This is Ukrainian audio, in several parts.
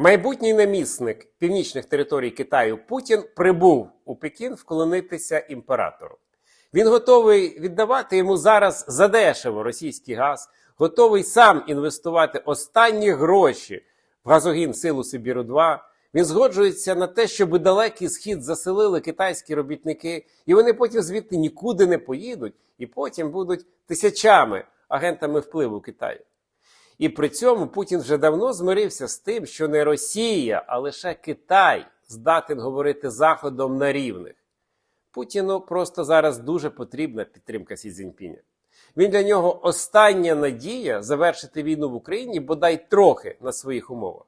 Майбутній намісник північних територій Китаю Путін прибув у Пекін вклонитися імператору. Він готовий віддавати йому зараз задешево російський газ, готовий сам інвестувати останні гроші в газогін силу Сибіру 2 Він згоджується на те, щоб далекий схід заселили китайські робітники, і вони потім звідти нікуди не поїдуть, і потім будуть тисячами агентами впливу Китаю. І при цьому Путін вже давно змирився з тим, що не Росія, а лише Китай здатен говорити Заходом на рівних. Путіну просто зараз дуже потрібна підтримка Сі Цзіньпіня. Він для нього остання надія завершити війну в Україні бодай трохи на своїх умовах.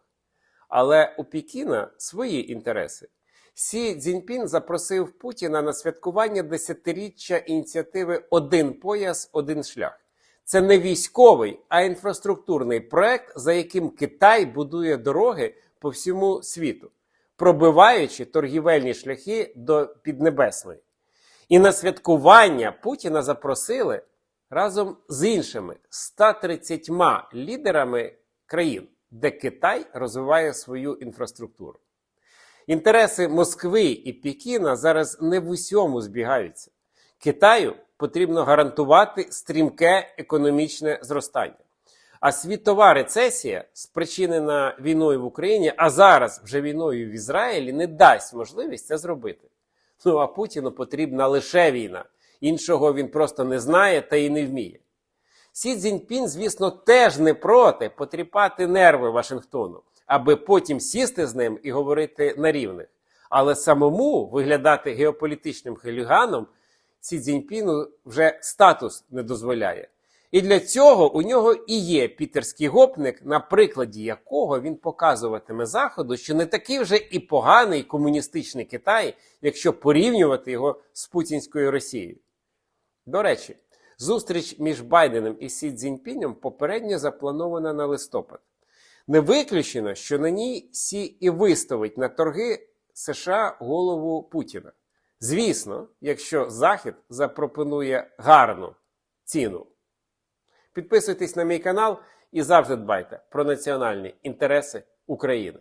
Але у Пекіна свої інтереси. Сі Цзіньпін запросив Путіна на святкування десятиріччя ініціативи Один пояс, один шлях. Це не військовий, а інфраструктурний проект, за яким Китай будує дороги по всьому світу, пробиваючи торгівельні шляхи до Піднебесної. І на святкування Путіна запросили разом з іншими 130 лідерами країн, де Китай розвиває свою інфраструктуру. Інтереси Москви і Пекіна зараз не в усьому збігаються. Китаю потрібно гарантувати стрімке економічне зростання. А світова рецесія, спричинена війною в Україні, а зараз вже війною в Ізраїлі, не дасть можливість це зробити. Ну а Путіну потрібна лише війна. Іншого він просто не знає та й не вміє. Сі Цзіньпін, звісно, теж не проти потріпати нерви Вашингтону, аби потім сісти з ним і говорити на рівних. Але самому виглядати геополітичним хуліганом Сі Цзіньпіну вже статус не дозволяє. І для цього у нього і є пітерський гопник, на прикладі якого він показуватиме Заходу, що не такий вже і поганий комуністичний Китай, якщо порівнювати його з путінською Росією. До речі, зустріч між Байденом і Сі Цзіньпінем попередньо запланована на листопад. Не виключено, що на ній Сі і виставить на торги США голову Путіна. Звісно, якщо Захід запропонує гарну ціну. Підписуйтесь на мій канал і завжди дбайте про національні інтереси України.